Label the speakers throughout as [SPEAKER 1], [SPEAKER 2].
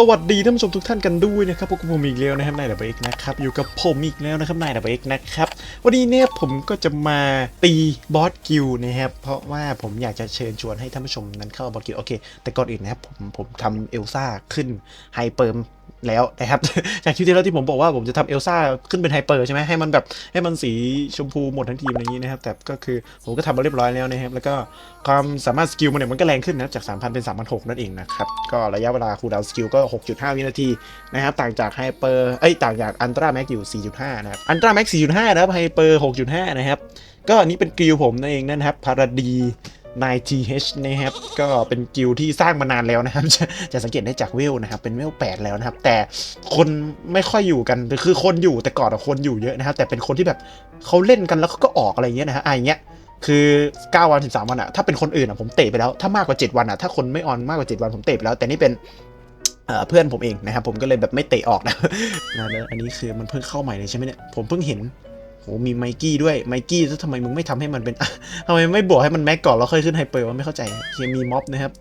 [SPEAKER 1] สวัสดีท่านผู้ชมทุกท่านกันด้วยนะครับพวกผมอีกแล้วนะครับนายดับเบิลเอ็กนะครับอยู่กับผมอีกแล้วนะครับนายดับเบิลเอ็กนะครับวันนี้เนี่ยผมก็จะมาตีบอสกิลนะครับเพราะว่าผมอยากจะเชิญชวนให้ท่านผู้ชมนั้นเข้าบอสกิลโอเค แต่ก่อนอื่นนะครับผมผมทำเอลซ่าขึ้นไฮเปิร์ม แล้วนะครับ จากคลิปที่แล้วที่ผมบอกว่าผมจะทำเอลซ่าขึ้นเป็นไฮเปอร์ใช่ไหมให้มันแบบให้มันสีชมพูหมดทั้งทีมอะไรอย่างนี้นะครับ แต่ก็คือผมก็ทำมาเรียบร้อยแล้วนะครับ แล้วก็ความสามารถสกิลมันเนี่ยมันก็แรงขึ้นนะครับจาก 3,000 เป็น 3,600 นั่นเองนะครับ ก็ระยะเวลาคูลดาวน์สกิลก็ 6.5 วินาทีนะครับ ต่างจากไฮเปอร์เอ้ยต่างจากอันตราแม็กอยู่ 4.5 นะครับอันตราแม็ก4.5 นะครับไฮเปอร์ 6.5 นะครับก็อันนี้เป็นกิลผมนั่นเองนะครับพาราดี 9th นะครับ ก็เป็นกิลที่สร้างมานานแล้วนะครับ จะจะสังเกตได้จากเวลนะครับ เป็นเวล8แล้วนะครับ แต่คนไม่ค่อยอยู่กัน คือคนอยู่แต่ก่อนอะคนอยู่เยอะนะครับ แต่เป็นคนที่แบบเขาเล่นกันแล้วเขาก็ออกอะไรเงี้ยนะฮะอะอเงี้ยคือ9วัน13วันอะถ้าเป็นคนอื่นอะผมเตะไปแล้ว ถ้ามากกว่า 7 วันอะถ้าคนไม่ออนมากกว่า 7 วันผมเตะไปแล้ว แต่นี่เป็นเพื่อนผมเองนะครับ ผมก็เลยแบบไม่เตะออกนะนะอันนี้คือมันเพิ่งเข้าใหม่เลยใช่ไหมเนี่ย ผมเพิ่งเห็น มีไมกี้ด้วยไมกี้แล้วทำไมมึงไม่ทำให้มันเป็นทำไมไม่บวกให้มันแม็กก่อนแล้วค่อยขึ้นไฮเปอร์วะไม่เข้าใจเคมีม็อบนะครับ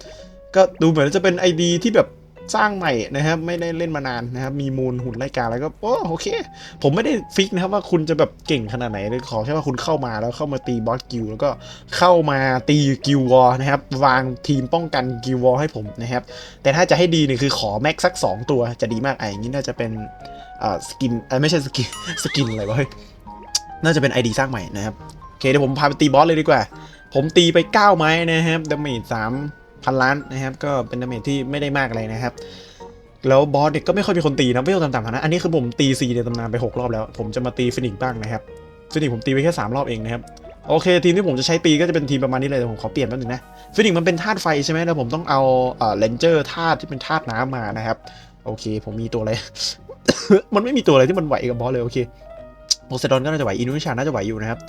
[SPEAKER 1] ก็ดูเหมือนจะเป็น ID ที่แบบสร้างใหม่นะครับ ไม่ได้เล่นมานานนะครับ มีมูลหุ่นไล่กาแล้วก็โอ้โอเค ผมไม่ได้ฟิกนะครับว่าคุณจะแบบเก่งขนาดไหนเลยขอแค่ว่าคุณเข้ามาแล้วเข้ามาตีบอสกิลแล้วก็เข้ามาตีกิลวอลนะครับ วางทีมป้องกันกิลวอลให้ผมนะครับ แต่ถ้าจะให้ดีเนี่ยคือขอแม็กสัก 2 ตัวจะดีมากไอ้อย่างนี้น่าจะเป็นอ่าสกินเออไม่ใช่สกินสกินอะไรวะเฮ้ย น่าจะเป็น ID สร้างใหม่นะครับ โอเคเดี๋ยวผมพาไปตีบอสเลยดีกว่า ผมตีไป 9 ไม้นะครับดาเมจ3พันล้านนะครับ ก็เป็นดาเมจที่ไม่ได้มากอะไรนะครับ แล้วบอสเนี่ยก็ไม่ค่อยมีคนตีนะไม่ต้องต่ำๆนะ อันนี้คือผมตีซีในตำนานไป 6 รอบแล้ว ผมจะมาตีฟินิกซ์บ้างนะครับฟินิกซ์ผมตีไปแค่ 3 รอบเองนะครับโอเคทีมที่ผมจะใช้ตีก็จะเป็นทีมประมาณนี้เลยแต่ผมขอเปลี่ยนแป๊บนึงนะฟินิกซ์มันเป็นธาตุไฟใช่ไหมแล้วผมต้องเอาเอ่อเลนเจอร์ธาตุที่เป็นธาตุน้ำมานะครับ โอเค ผมมีตัวอะไร มันไม่มีตัวอะไรที่มันไหวกับบอสเลยโอเค โพไซดอนก็น่าจะไหวอินูนิชาน่าจะไหวอยู่นะครับ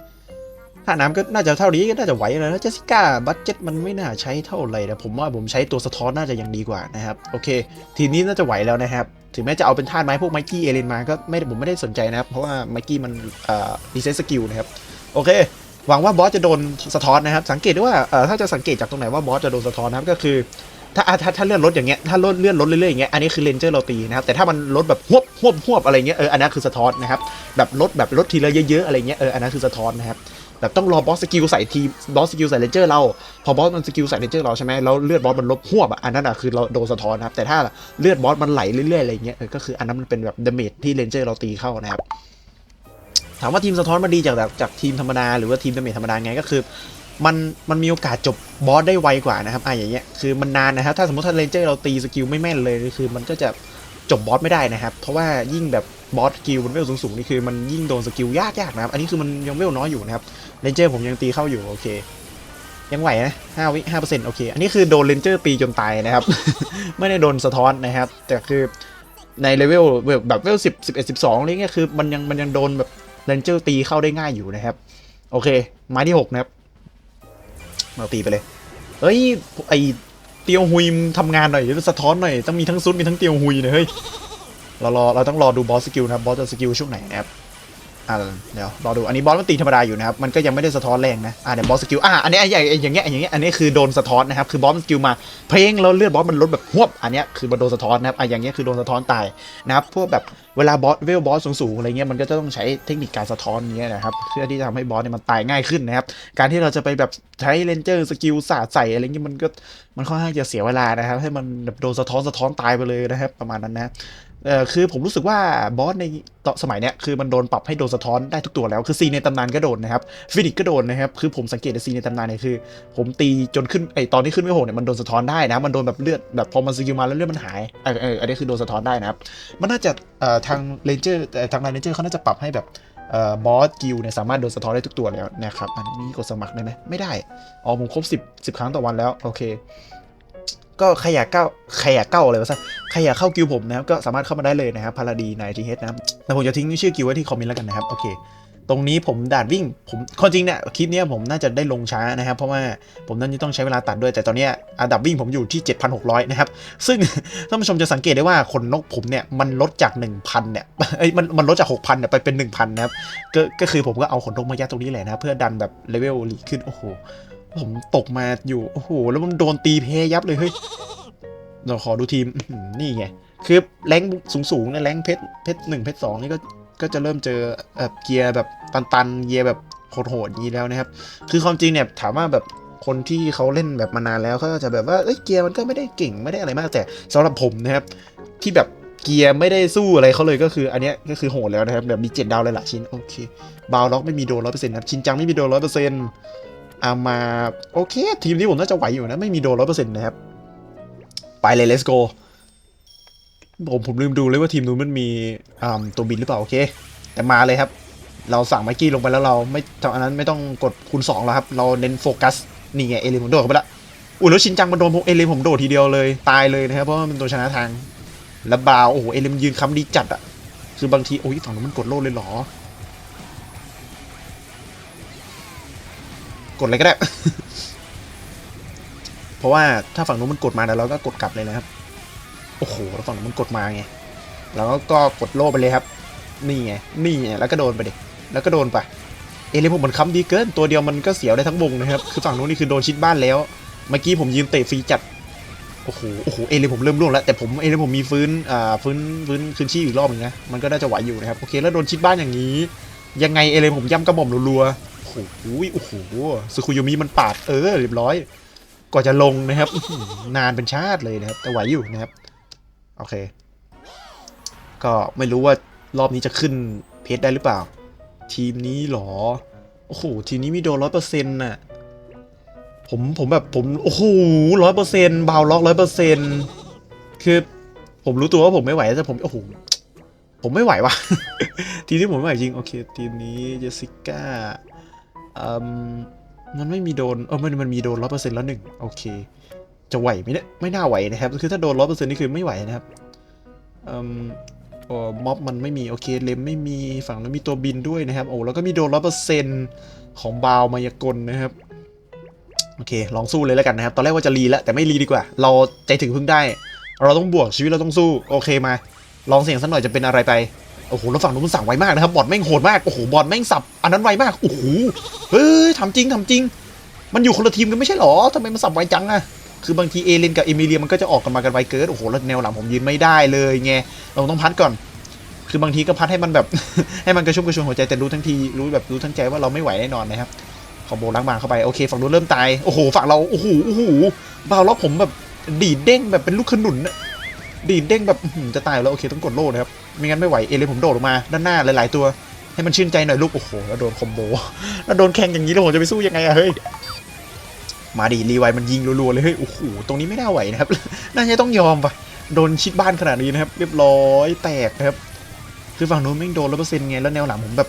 [SPEAKER 1] ถ้าน้ำก็น่าจะเท่านี้ก็น่าจะไหวแล้วนะเจสสิก้าบัตเจ็ตมันไม่น่าใช้เท่าไหร่นะผมว่าผมใช้ตัวสะท้อนน่าจะยังดีกว่านะครับโอเค ทีนี้น่าจะไหวแล้วนะครับ ถึงแม้จะเอาเป็นธาตุไม้พวกไมกี้เอเลนมาก็ไม่ผมไม่ได้สนใจนะครับ เพราะว่าไมกี้มันอ่อดีเซนสกิลนะครับโอเคหวังว่าบอสจะโดนสะท้อนนะครับ สังเกตด้วยว่าเออถ้าจะสังเกตจากตรงไหนว่าบอสจะโดนสะท้อนนะครับก็คือ ถ้าถ้าถ้าเลื่อนรถอย่างเงี้ยถ้าลดเลื่อนรถเรื่อยๆอย่างเงี้ยอันนี้คือเลนเจอร์เราตีนะครับแต่ถ้ามันลดแบบหวบหวบหวบอะไรเงี้ยเอออันนั้นคือสะท้อนนะครับแบบลดแบบลดทีละเยอะๆอะไรเงี้ยเอออันนั้นคือสะท้อนนะครับแบบต้องรอบอสสกิลใส่ทีบอสสกิลใส่เลนเจอร์เรา พอบอสมันสกิลใส่เลนเจอร์เราใช่ไหมแล้วเลือดบอสมันลบหวบอันนั้นอะคือเราโดนสะท้อนนะครับแต่ถ้าเลือดบอสมันไหลเรื่อยๆอะไรเงี้ยเออก็คืออันนั้นมันเป็นแบบดาเมจที่เลนเจอร์เราตีเข้านะครับถามว่าทีมสะท้อนมันดีจากจากจากทีมธรรมดาหรือว่าทีมดาเมจธรรมดาไงก็คือ มันมันมีโอกาสจบบอสได้ไวกว่านะครับอะอย่างเงี้ยคือมันนานนะครับ ถ้าสมมติถ้าเลนเจอร์เราตีสกิลไม่แม่นเลยคือมันก็จะจบบอสไม่ได้นะครับ เพราะว่ายิ่งแบบบอสสกิลมันเวลสูงๆนี่คือมันยิ่งโดนสกิลยากๆนะครับ อันนี้คือมันยังเวลน้อยอยู่นะครับเลนเจอร์ผมยังตีเข้าอยู่โอเค ยังไหวนะห้าวิห้าเปอร์เซ็นต์โอเค อันนี้คือโดนเลนเจอร์ตีจนตายนะครับ ไม่ได้โดนสะท้อนนะครับ แต่คือในเลเวลแบบแบบเวลสิบสิบเอ็ดสิบสองอะไรเงี้ยคือมันยังมันยังโดนแบบเลนเจอร์ตีเข้าได้ง่ายอยู่นะครับ โอเคไม้ที่หกนะครับ เราตีไปเลย เฮ้ย ไอเตียวหุยทำงานหน่อยสะท้อนหน่อย ต้องมีทั้งซุดมีทั้งเตียวหุยเนี่ยเฮ้ย เรารอเราต้องรอดูบอสสกิลนะบบอสจะสกิลช่วงไหนนะครับ อ่าเดี๋ยวรอดูอันนี้บอสมันตีธรรมดาอยู่นะครับมันก็ยังไม่ได้สะท้อนแรงนะอ่าเดี๋ยวบอสสกิลอ่าอันนี้ไอ้อย่างอย่างเงี้ยอย่างเงี้ยอันนี้คือโดนสะท้อนนะครับคือบอสสกิลมาเพลงแล้วเลือดบอสมันลดแบบหวบอันเนี้ยคือมันโดนสะท้อนนะครับอ่าอย่างเงี้ยคือโดนสะท้อนตายนะครับพวกแบบเวลาบอสเวลบอสสูงๆอะไรเงี้ยมันก็จะต้องใช้เทคนิคการสะท้อนเงี้ยนะครับเพื่อที่จะทำให้บอสเนี่ยมันตายง่ายขึ้นนะครับการที่เราจะไปแบบใช้เลนเจอร์สกิลสาดใส่อะไรเงี้ยมันก็มันค่อนข้างจะเสียเวลานะครับให้มันแบบโดนสะท้อนสะท้อนตายไปเลยนะครับประมาณนั้นนะ เออคือผมรู้สึกว่าบอสในตอนสมัยเนี้ยคือมันโดนปรับให้โดนสะท้อนได้ทุกตัวแล้ว คือซีในตำนานก็โดนนะครับฟินิกก็โดนนะครับคือผมสังเกตในซีในตำนานเนี่ยคือ ผมตีจนขึ้นไอตอนที่ขึ้นไม่โหกเนี่ยมันโดนสะท้อนได้นะมันโดนแบบเลือดแบบพอมันสกิลมาแล้วเลือดมันหายเออเอออันนี้คือโดนสะท้อนได้นะครับมันน่าจะเอ่อทางเลนเจอร์ทางนายเลนเจอร์เขาน่าจะปรับให้แบบเอ่อบอสกิลเนี่ยสามารถโดนสะท้อนได้ทุกตัวแล้วนะครับอันนี้กดสมัครได้ไหมไม่ได้อ๋อผมครบ10 10 ครั้งต่อวันแล้วโอเค ก็ใครอยากก้าใครอยากก้าอะไรวะซะใครอยากเข้ากิลผมนะครับก็สามารถเข้ามาได้เลยนะครับพาราดีนายทีเฮดนะครับแต่ผมจะทิ้งชื่อกิลไว้ที่คอมเมนต์แล้วกันนะครับโอเคตรงนี้ผมด่านวิ่งผมความจริงเนี่ยคลิปนี้ผมน่าจะได้ลงช้านะครับ เพราะว่าผมนั่นจะต้องใช้เวลาตัดด้วย แต่ตอนนี้อันดับวิ่งผมอยู่ที่ 7,600 นะครับ ซึ่งท่านผู้ชมจะสังเกตได้ว่าขนนกผมเนี่ยมันลดจาก 1,000 เนี่ยเอ้ยมันมันลดจาก 6,000 เนี่ยไปเป็น 1,000 นะครับก็ก็คือผมก็เอาขนนกมายัดตรงนี้แหละนะ เพื่อดันแบบเลเวลลีขึ้นโอ้โห ผมตกมาอยู่ โอ้โห แล้วมันโดนตีเพยับเลยเฮ้ยเราขอดูทีมนี่ไง คือแรงสูงๆเนี่ยแรงเพชรเพชรหนึ่งเพชรสองนี่ก็ก็จะเริ่มเจอแบบเกียร์แบบตันๆเกียร์แบบโหดๆนี้แล้วนะครับ คือความจริงเนี่ยถามว่าแบบคนที่เขาเล่นแบบมานานแล้วเขาก็จะแบบว่าเอ้ยเกียร์มันก็ไม่ได้เก่งไม่ได้อะไรมากแต่สำหรับผมนะครับ ที่แบบเกียร์ไม่ได้สู้อะไรเขาเลยก็คือ อันเนี้ยก็คือโหดแล้วนะครับแบบมีเจ็ดดาวเลยละชิ้นโอเคบาวล็อกไม่มีโดนร้อยเปอร์เซ็นต์ครับชินจังไม่มีโดนร้อยเปอร์เซ็นต์ เอามา โอเค ทีมนี้ผมน่าจะไหวอยู่นะ ไม่มีโดนร้อยเปอร์เซ็นต์นะครับ ไปเลย let's go ผมผมลืมดูเลยว่าทีมนู้นมันมีตัวบินหรือเปล่า โอเค แต่มาเลยครับ เราสั่งไมค์กี้ลงไปแล้วเราไม่ตอนนั้นไม่ต้องกดคูณ2แล้วครับ เราเน้นโฟกัส นี่ไง เอเลนผมโดดเข้าไปละอุ้ยแล้วชินจังมันโดนผมเอเลนผมโดดทีเดียวเลยตายเลยนะครับเพราะมันเป็นตัวชนะทางแล้วบาวโอ้โหเอเลนยืนค้ำดีจัดอะคือบางทีโอ้ยฝั่งนู้นมันกดโลดเลยเหรอ กดอะไรก็ได้ เพราะว่าถ้าฝั่งนู้นมันกดมาแล้วเราก็กดกลับเลยนะครับ โอ้โหแล้วฝั่งนู้นมันกดมาไงเราก็ก็กดโล่ไปเลยครับ นี่ไง นี่ไง แล้วก็โดนไปดิแล้วก็โดนไป เอเลนผมมันค้ำดีเกิน ตัวเดียวมันก็เสียวได้ทั้งวงนะครับ คือฝั่งนู้นนี่คือโดนชิดบ้านแล้ว เมื่อกี้ผมยืนเตะฟรีจัด โอ้โห โอ้โห เอเลนผมเริ่มร่วงแล้ว แต่ผมเอเลนผมมีฟื้น อ่า ฟื้น ฟื้นคืนชีพอีกรอบนึงนะ มันก็น่าจะไหวอยู่นะครับ โอเค แล้วโดนชิดบ้านอย่างนี้ ยังไงเอเลผมย่ำกระหม่อมรัวๆ โอ้โหโอ้โหสุคุโยมิมันปาดเออเรียบร้อยกว่าจะลงนะครับ นานเป็นชาติเลยนะครับ แต่ไหวอยู่นะครับ โอเค ก็ไม่รู้ว่ารอบนี้จะขึ้นเพจได้หรือเปล่า ทีมนี้หรอ โอ้โห ทีมนี้มีโดนร้อยเปอร์เซ็นต์น่ะ ผมผมแบบผมโอ้โหร้อยเปอร์เซ็นต์บาวล็อกร้อยเปอร์เซ็นต์คือผมรู้ตัวว่าผมไม่ไหวแต่ผมโอ้โหผมไม่ไหวว่ะทีมที่ผมไม่ไหวจริง โอเค ทีมนี้เจสสิก้า มันไม่มีโดนเออมันมันมีโดนร้อยเปอร์เซ็นต์แล้วหนึ่งโอเค จะไหวไหมเนี่ยไม่น่าไหวนะครับ คือถ้าโดนร้อยเปอร์เซ็นต์นี่คือไม่ไหวนะครับอืมโอ้ม็อบมันไม่มีโอเคเลมไม่มีฝั่งนั้นมีตัวบินด้วยนะครับโอ้แล้วก็มีโดนร้อยเปอร์เซ็นต์ของบาวมายากลนะครับโอเค ลองสู้เลยแล้วกันนะครับ ตอนแรกว่าจะรีแล้วแต่ไม่รีดีกว่า เราใจถึงพึ่งได้ เราต้องบวกชีวิตเราต้องสู้ โอเคมา ลองเสี่ยงสักหน่อยจะเป็นอะไรไป โอ้โหแล้วฝั่งนู้นสั่งไวมากนะครับบอดแม่งโหดมากโอ้โหบอดแม่งสับอันนั้นไวมากโอ้โหเฮ้ยทำจริงทำจริง มันอยู่คนละทีมกันไม่ใช่หรอทำไมมันสับไวจังอะคือบางทีเอเลนกับเอมิเลียมันก็จะออกกันมากันไวเกินโอ้โหแล้วแนวหลังผมยืนไม่ได้เลยไงเราต้องพัดก่อน คือบางทีก็พัดให้มันแบบ ให้มันกระชุ่มกระชวยหัวใจแต่รู้ทั้งทีรู้แบบรู้ทั้งใจว่าเราไม่ไหวแน่นอนนะครับคอโบล้างบางเข้าไปโอเคฝั่งนู้นเริ่มตายโอ้โหฝั่งเราโอ้โหโอ้โหบาวล็อกผมแบบดีดเด้งแบบเป็นลูกขนุนดีดเด้งแบบจะตายแล้วโอเคต้องกดโล่นะครับ ไม่งั้นไม่ไหวเอเลยผมโดดลงมาด้านหน้าหลาย ๆ ตัว ให้มันชื่นใจหน่อยลูกโอ้โหแล้วโดนคอมโบแล้วโดนแข่งอย่างนี้แล้วผมจะไปสู้ยังไงอะเฮ้ยมาดิรีไวมันยิงรัวๆเลยเฮ้ยโอ้โหตรงนี้ไม่น่าไหวนะครับน่าจะต้องยอมปะโดนชิดบ้านขนาดนี้นะครับ เรียบร้อยแตกนะครับ คือฝั่งนู้นแม่โดนร้อยเปอร์เซ็นต์ไงแล้วแนวหลังผมแบบ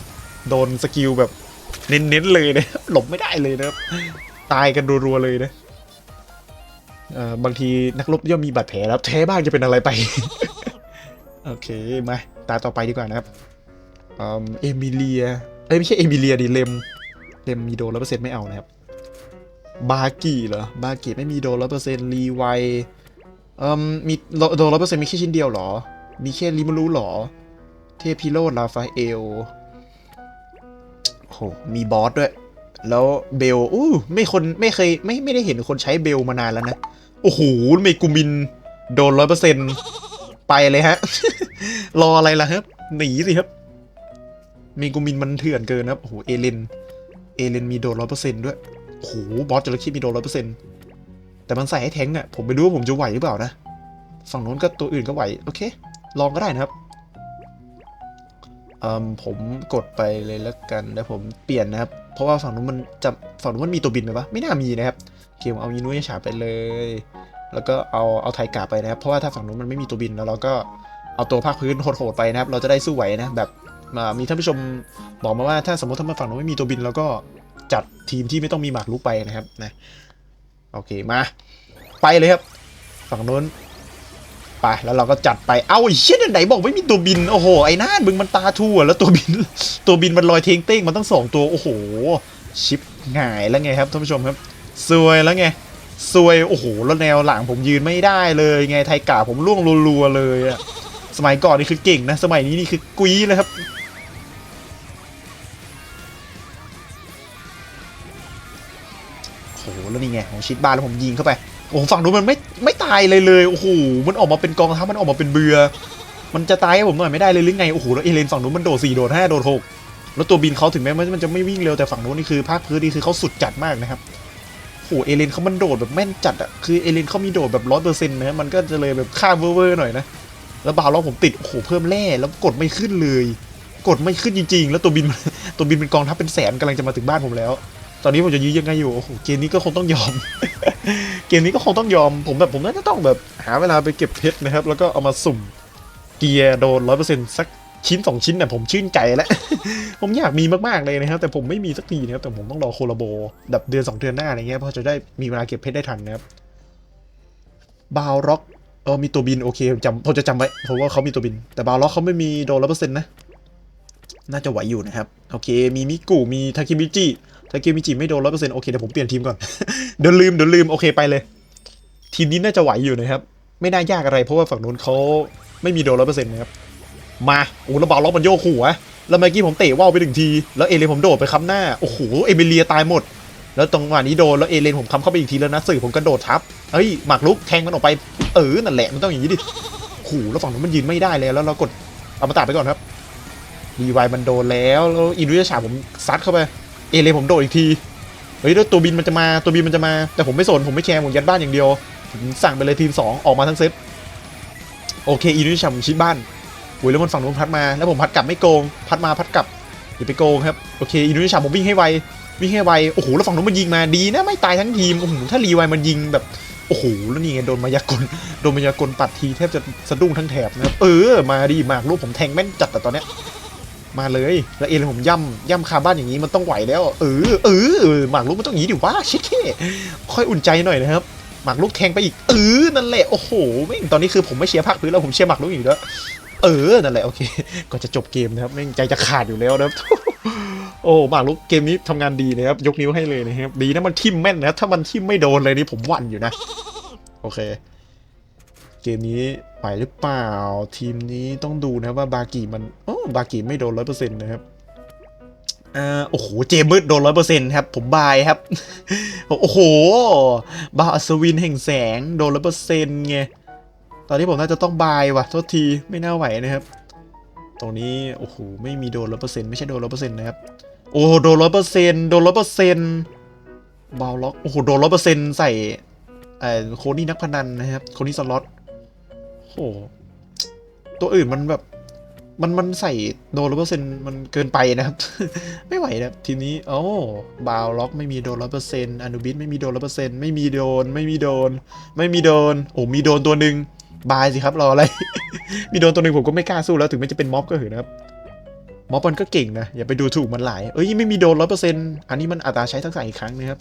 [SPEAKER 1] โดนสกิลแบบเน้นๆเลยนะหลบไม่ได้เลยนะครับ ตายกันรัวๆเลยนะเอ่อบางทีนักรบย่อมมีบาดแผลแล้วแท้บ้างจะเป็นอะไรไป โอเค มา ตาต่อไปดีกว่านะครับเอมิเลีย เอ้ยไม่ใช่เอมิเลียดิเลมเลมมีโดนร้อยเปอร์เซ็นต์ไม่เอานะครับ บากิเหรอ บากิไม่มีโดนร้อยเปอร์เซ็นต์รีไวเอ่มมีโดนร้อยเปอร์เซ็นต์มีแค่ชิ้นเดียวเหรอ มีแค่ริมารูหรอ เทพิโรดลาฟาเอลโห มีบอสด้วย แล้วเบล อู้ ไม่คนไม่เคยไม่ไม่ได้เห็นคนใช้เบลมานานแล้วนะ โอ้โหเมกูมิน โดนร้อยเปอร์เซ็นต์ ไปเลยฮะ รออะไรล่ะครับ หนีสิครับเมกูมินมันเถื่อนเกินนะครับ โอ้โห เอเลน เอเลนมีโดนร้อยเปอร์เซ็นด้วย โอ้โห บอสจระเข้มีโดนร้อยเปอร์เซ็นแต่มันใส่ให้แทงอะผมไม่รู้ว่าผมจะไหวหรือเปล่านะ ฝั่งโน้นก็ตัวอื่นก็ไหว โอเค ลองก็ได้นะครับอืมผมกดไปเลยแล้วกันแล้วผมเปลี่ยนนะครับ เพราะว่าฝั่งนู้นมันจะฝั่งนู้นมันมีตัวบินไหมวะไม่น่ามีนะครับ เกมเอายินุยฉาไปเลย แล้วก็เอาเอาไทยกาไปนะครับ เพราะว่าถ้าฝั่งนู้นมันไม่มีตัวบินแล้วเราก็เอาตัวภาคพื้นโหดๆไปนะครับ เราจะได้สู้ไหวนะแบบมีท่านผู้ชมบอกมาว่าถ้าสมมติถ้ามันฝั่งนู้นไม่มีตัวบินเราก็จัดทีมที่ไม่ต้องมีหมากรุกไปนะครับนะโอเคมาไปเลยครับ ฝั่งนู้นไปแล้วเราก็จัดไปเอ้าเชี่ยไหนบอกไม่มีตัวบินโอ้โหไอ้น่านมึงมันตาทั่วแล้วตัวบิน ตัวบินมันลอยเทงเต้งมันตั้งสองตัวโอ้โหชิปหงายแล้วไงครับท่านผู้ชมครับ ซวยแล้วไงซวยโอ้โหแล้วแนวหลังผมยืนไม่ได้เลยไงไทยกาผมล่วงรัวๆเลยอะสมัยก่อนนี่คือเก่งนะ สมัยนี้นี่คือกุยเลยครับ โอ้โหแล้วนี่ไงผมชิดบ้านแล้วผมยิงเข้าไปโอ้โหฝั่งนู้นมันไม่ไม่ตายเลยเลยโอ้โหมันออกมาเป็นกองทัพมันออกมาเป็นเบือ มันจะตายให้ผมหน่อยไม่ได้เลยหรือไงโอ้โหแล้วเอเลนฝั่งนู้นมันโดดสี่โดดห้าโดดหกแล้วตัวบินเขาถึงแม้มันจะไม่วิ่งเร็วแต่ฝั่งนู้นนี่คือภาคพื้นนี่คือเขาสุดจัดมากนะครับ หเอเลนเขามันโดดแบบแม่นจัดอะคือเอเลนเขามีโดดแบบร้อยเปอร์เซ็นต์นะมันก็จะเลยแบบค่าเวอร์ๆหน่อยนะ แล้วบาล็อกผมติดโอ้โหเพิ่มแร่แล้วกดไม่ขึ้นเลย กดไม่ขึ้นจริง ๆ แล้วตัวบินตัวบินเป็นกองทัพเป็นแสนกำลังจะมาถึงบ้านผมแล้ว ตอนนี้ผมจะยื้อยังไงอยู่โอ้โหเกมนี้ก็คงต้องยอม เกมนี้ก็คงต้องยอมผมแบบผมน่าจะต้องแบบหาเวลาไปเก็บเพชรนะครับ แล้วก็เอามาสุ่มเกียร์โดนร้อยเปอร์เซ็นต์สัก ชิ้นสองชิ้นเนี่ยผมชื่นใจแล้ว ผมอยากมีมากๆเลยนะครับ แต่ผมไม่มีสักทีนะครับ แต่ผมต้องรอโคลาโบแบบเดือนสองเดือนหน้าอะไรเงี้ยเพราะจะได้มีเวลาเก็บเพชรได้ทันนะครับบาวร็อกเออมีตัวบินโอเคจำผมจะจำไว้เพราะว่าเขามีตัวบิน แต่บาวร็อกเขาไม่มีโดนร้อยเปอร์เซ็นต์นะ น่าจะไหวอยู่นะครับ โอเค มีมิกุมีทาคิมิจิทาคิมิจิไม่โดนร้อยเปอร์เซ็นต์โอเคเดี๋ยวผมเปลี่ยนทีมก่อนเดี๋ยวลืมเดี๋ยวลืมโอเคไปเลย ทีมนี้น่าจะไหวอยู่นะครับ ไม่น่ายากอะไร เพราะว่าฝั่งนู้นเขาไม่มีโดนร้อยเปอร์เซ็นต์นะครับ มาโอ้แล้วบาล็อกมันโยกหัว แล้วเมื่อกี้ผมเตะว่าวไปหนึ่งที แล้วเอเลนผมโดดไปค้ำหน้า โอ้โห เอมิเลียตายหมด แล้วตรงหวะนี้โดน แล้วเอเลนผมค้ำเข้าไปอีกทีแล้วนะสื่อผมกระโดดทับ เฮ้ย หมากลุกแทงมันออกไป เออ นั่นแหละ มันต้องอย่างนี้ดิโอ้โหแล้วฝั่งนู้นมันยืนไม่ได้เลยแล้วเรากดเอามาตัดไปก่อนครับรีไวมันโดนแล้ว แล้วอินดูยาฉาผมซัดเข้าไป เอเลนผมโดดอีกที เฮ้ย แล้วตัวบินมันจะมา ตัวบินมันจะมา แต่ผมไม่สน ผมไม่แชร์ ผมยัดบ้านอย่างเดียวผมสั่งไปเลยทีมสองออกมาทั้งเซต โอเค อินดูยาฉาผมชิดบ้าน อ้ยแล้วมันฝั่งนู้นพัดมาแล้วผมพัดกลับไม่โกง พัดมาพัดกลับอย่าไปโกงครับโอเคอินโดนีเซียผมวิ่งให้ไววิ่งให้ไวโอ้โหแล้วฝั่งนู้นมันยิงมาดีนะไม่ตายทั้งทีมโอ้โหถ้ารีไวมันยิงแบบโอ้โหแล้วนี่ไงโดนมายากลโดนมายากลปัดทีแทบจะสะดุ้งทั้งแถบนะครับเออมาดีมากลูกผมแทงแม่นจัดแต่ตอนเนี้ยมาเลยแล้วเอ็นผมย่ำย่ำคาบ้านอย่างนี้มันต้องไหวแล้วเออเออหมากลูกมันต้องอย่างนี้ดิว่าชิคเก้ค่อยอุ่นใจหน่อยนะครับหมากลูกแทงไปอีกเออนั่นแหละโอ้โหแม่งตอนนี้คือผมไม่เชียร์ภาคพื้นแล้วผมเชียร์หมากลูกอีกแล้ว เออ นั่นแหละ โอเคก็จะจบเกมนะครับแม่งใจจะขาดอยู่แล้วนะครับ โอ้หมากลุกเกมนี้ทำงานดีนะครับ ยกนิ้วให้เลยนะครับ ดีนะมันทิมแม่นนะถ้ามันทิมไม่โดนเลยนี่ผมหวั่นอยู่นะ โอเค เกมนี้ไหวหรือเปล่า ทีมนี้ต้องดูนะว่าบากิมันโอ้บากิไม่โดนร้อยเปอร์เซ็นต์นะครับอ่าโอ้โห เจมืดโดนร้อยเปอร์เซ็นต์ครับ ผมบายครับ โอ้โห บาอัศวินแห่งแสงโดนร้อยเปอร์เซ็นต์ไง ตอนนี้ผมน่าจะต้องบายว่ะโทษทีไม่น่าไหวนะครับ ตรงนี้โอ้โหไม่มีโดนร้อยเปอร์เซ็นต์ไม่ใช่โดนร้อยเปอร์เซ็นต์นะครับโอ้โดนร้อยเปอร์เซ็นต์โดนร้อยเปอร์เซ็นต์บาล็อกโอ้โหโดนร้อยเปอร์เซ็นต์ใส่เอ่อโคนี่นักพนันนะครับโคนี่สล็อตโอ้ตัวอื่นมันแบบมันมันใส่โดนร้อยเปอร์เซ็นต์มันเกินไปนะครับ ไม่ไหวนะทีนี้โอ้บาวล็อกไม่มีโดนร้อยเปอร์เซ็นต์อนุบิสไม่มีโดนร้อยเปอร์เซ็นต์ไม่มีโดนไม่มีโดน ไม่มีโดนโอ้มีโดนตัวหนึ่ง บายสิครับรออะไร มีโดนตัวหนึ่งผมก็ไม่กล้าสู้แล้วถึงแม้จะเป็นม็อบก็เถอะนะครับม็อบมันก็เก่งนะ อย่าไปดูถูกมันหลายเอ้ยไม่มีโดนร้อยเปอร์เซ็นต์อันนี้มันอัตราใช้ทักษะอีกครั้งนะครับ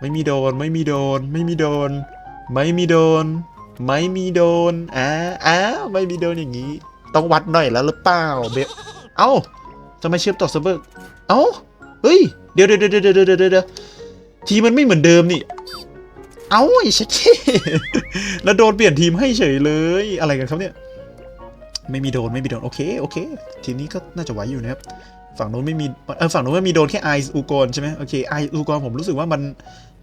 [SPEAKER 1] ไม่มีโดนไม่มีโดน ไม่มีโดน ไม่มีโดน ไม่มีโดนอ้าอ้าไม่มีโดนอย่างนี้ ต้องวัดหน่อยแล้วหรือเปล่าเบลเอ้าจะไม่เชื่อมต่อเซิร์ฟเวอร์เอ้าเฮ้ยเดี๋ยวเดี๋ยวเดี๋ยวเดี๋ยวเดี๋ยวเดี๋ยวทีมันไม่เหมือนเดิมนี่ เอ้าไอ้เช็คแล้วโดนเปลี่ยนทีมให้เฉยเลยอะไรกันครับเนี่ยไม่มีโดนไม่มีโดนโอเคโอเค ทีมนี้ก็น่าจะไหวอยู่นะครับฝั่งโน้นไม่มีเออฝั่งโน้นไม่มีโดนแค่ไอซ์อูกรใช่ไหมโอเคไอซ์อูกรผมรู้สึกว่ามัน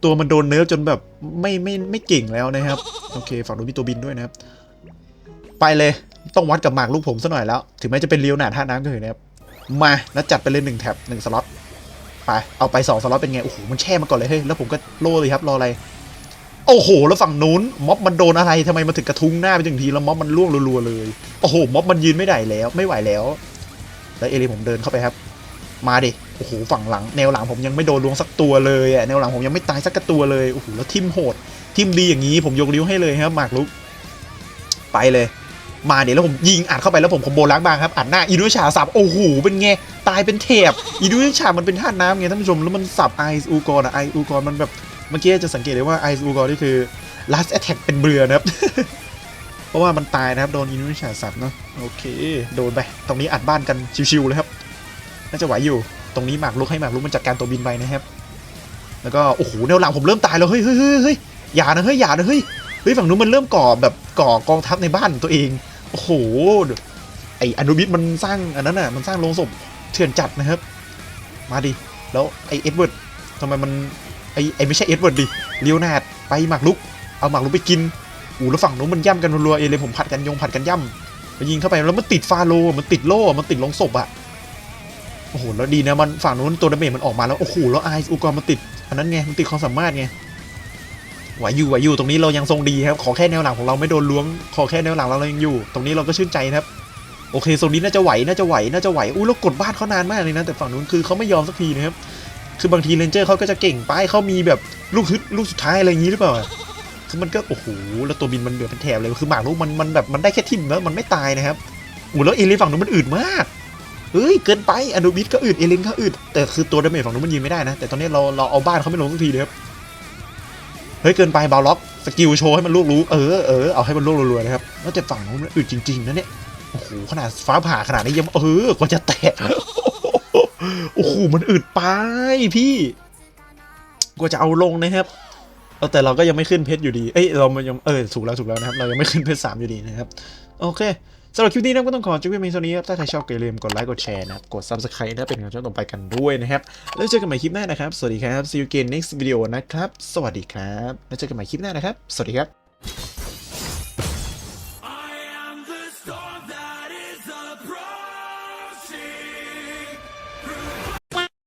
[SPEAKER 1] ตัวมันโดนเนิร์ฟจนแบบไม่ไม่ไม่เก่งแล้วนะครับโอเค ฝั่งโน้นมีตัวบินด้วยนะครับ ไปเลยต้องวัดกับหมากลูกผมซะหน่อยแล้ว ถึงแม้จะเป็นเลี้ยวหนาท่าน้ำก็เถอะนะครับมาแล้วจัดไปเลยหนึ่งแท็บหนึ่งสล็อตไปเอาไปสองสล็อตเป็นไงโอ้โหมันแช่มาก่อนเลยเฮ้ยแล้วผมก็โล่เลยครับรออะไร โอ้โห แล้วฝั่งนู้นม็อบมันโดนอะไรทำไมมันถึงกระทุ้งหน้าไปถึงทีแล้วม็อบมันล่วงรัวๆเลย โอ้โห ม็อบมันยืนไม่ได้แล้ว ไม่ไหวแล้ว แล้วเอเลผมเดินเข้าไปครับ มาดิ โอ้โห ฝั่งหลัง แนวหลังผมยังไม่โดนลวงสักตัวเลยอะแนวหลังผมยังไม่ตายสักตัวเลย โอ้โห แล้วทิมโหด ทิมดีอย่างนี้ผมยกนิ้วให้เลยครับหมากลุก ไปเลย มาเดี๋ยวแล้วผมยิงอัดเข้าไปแล้วผมคอมโบล้างบางครับ อัดหน้าอินุชาสับ โอ้โห เป็นไง ตายเป็นเทปอินุชามันเป็นธาตุน้ำไงท่านผู้ชม แล้วมันสับไอซ์อูกรอะไออูกรมันแบบ เมื่อกี้จะสังเกตได้ว่าไอซ์อูกรนี่คือ last attack เป็นเรือนะครับ เพราะว่ามันตายนะครับ โดนอินุชาสับเนาะโอเค โดนไป ตรงนี้อัดบ้านกันชิวๆเลยครับ น่าจะไหวอยู่ ตรงนี้หมากลุกให้หมากลุกมันจัดการตัวบินไปนะครับ แล้วก็ โอ้โห แนวหลังผมเริ่มตายแล้ว เฮ้ยเฮ้ยเฮ้ยเฮ้ยอย่านะ เฮ้ย อย่านะ เฮ้ย เฮ้ย ฝั่งนู้นมันเริ่มก่อแบบก่อกองทัพในบ้านตัวเอง โอ้โห ไออนุบิสมันสร้างอันนั้นน่ะ มันสร้างโรงศพเถื่อนจัดนะครับ มาดิ แล้วไอเอ็ดเวิร์ดทำไมมัน ไอไอไม่ใช่เอ็ดเวิร์ดดิเลียวนาดไปหมากลุก เอาหมากรุกไปกินอู้แล้วฝั่งนู้นมันย่ำกันรัวเอเลยผมผัดกันยงผัดกันย่ำไปยิงเข้าไปแล้วมันติดฟาโลมันติดโล่มันติดลงศพอะโอ้โหแล้วดีนะมันฝั่งนู้นตัวดาเมจมันออกมาแล้วโอ้โหแล้วไอซ์อุกรมันติดอันนั้นไงมันติดความสามารถไงไหวอยู่ไหวอยู่ตรงนี้เรายังทรงดีครับขอแค่แนวหลังของเราไม่โดนล้วงขอแค่แนวหลังเราเรายังอยู่ ตรงนี้เราก็ชื่นใจครับโอเคโซนนี้น่าจะไหวน่าจะไหวน่าจะไหวอู้แล้วกดบ้านเขานานมากเลยนะแต่ฝั่งนู้นคือเขาไม่ยอมสักทีนะครับ คือบางทีเรนเจอร์เขาก็จะเก่งไปเขามีแบบลูกฮึดลูกสุดท้ายอะไรอย่างนี้หรือเปล่าคือมันก็โอ้โหแล้วตัวบินมันเดือดเป็นแถบเลยคือหมากลูกมันมันแบบมันได้แค่ทิ่มแล้วมันไม่ตายนะครับโอ้แล้วเอเลนฝั่งนู้นมันอืดมากเฮ้ยเกินไปอนูบิสก็อืดเอเลนก็อืดแต่คือตัวดาเมจฝั่งนู้นมันยิงไม่ได้นะแต่ตอนนี้เราเราเอาบ้านเขาไม่ลงสักทีเลยครับเฮ้ยเกินไปบาล็อกสกิลโชว์ให้มันลูกรู้เออเออเอาให้มันลูกรัวๆนะครับแล้วแต่ฝั่งนู้นมันอืดจริงๆนะเนี่ยโอ้โหขนาดฟ้าผ่าขนาดนี้ยังเออกว่าจะแตก โอ้โหมันอึดไปพี่กว่าจะเอาลงนะครับแต่เราก็ยังไม่ขึ้นเพชรอยู่ดี เอ้ยเรามันยังเออถูกแล้วถูกแล้วนะครับ เรายังไม่ขึ้นเพชรสามอยู่ดีนะครับ โอเคสำหรับคลิปนี้นะก็ต้องขอจุ๊บมีโซนี้ครับ ถ้าใครชอบก็อย่าลืมกดไลค์กดแชร์นะครับ กด subscribe นะเป็นกำลังใจต่อไปกันด้วยนะครับ แล้วเจอกันใหม่คลิปหน้านะครับ สวัสดีครับ see you again next video นะครับ สวัสดีครับ แล้วเจอกันใหม่คลิปหน้านะครับ สวัสดีครับ